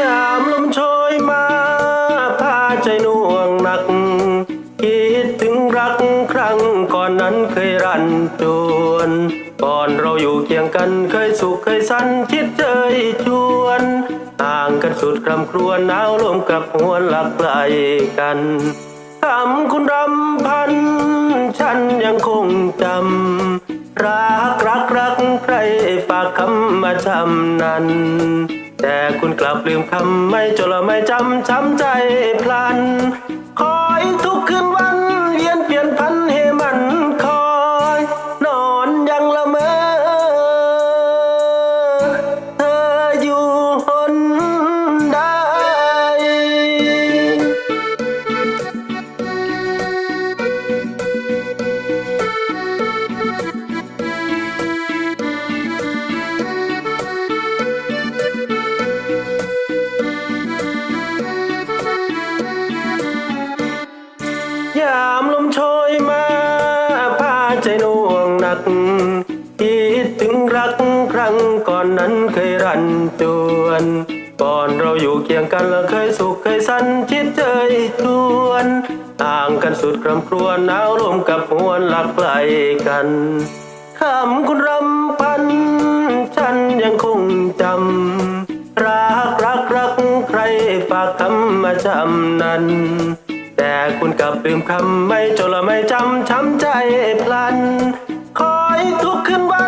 ยามลมโชยมาพาใจน่วงหนัก คิดถึงรักครั้งก่อนนั้นเคยรันจวนก่อนเราอยู่เคียงกันเคยสุขเคยสันคิดเจยชวนต่างกันสุดคำครวญหนาวลมกับหวนหลักไหลกันคำคุณรำพัน ฉันยังคงจำ รักรักรักใครฝากคำมาจำนั้น แต่คุณกลับลืมคำไม่จดละไม่จำช้ำใจพลัน คอยทุกคืนวันามลมโชยมาพาใจน่วงหนัก คิดถึงรักครั้งก่อนนั้นเคยรันจวนก่อนเราอยู่เคียงกันและเคยสุขเคยสันชิดเจยชวน ต่างกันสุดครำครวญหนาวลมกับหวนหลักไกลกันคำคุณรำพัน ฉันยังคงจำ รักรักรักใครฝากคำมาจำนั้น แต่คุณกลับลืมคำไม่จดละไม่จำช้ำใจพลัน คอยทุกขึ้นวัน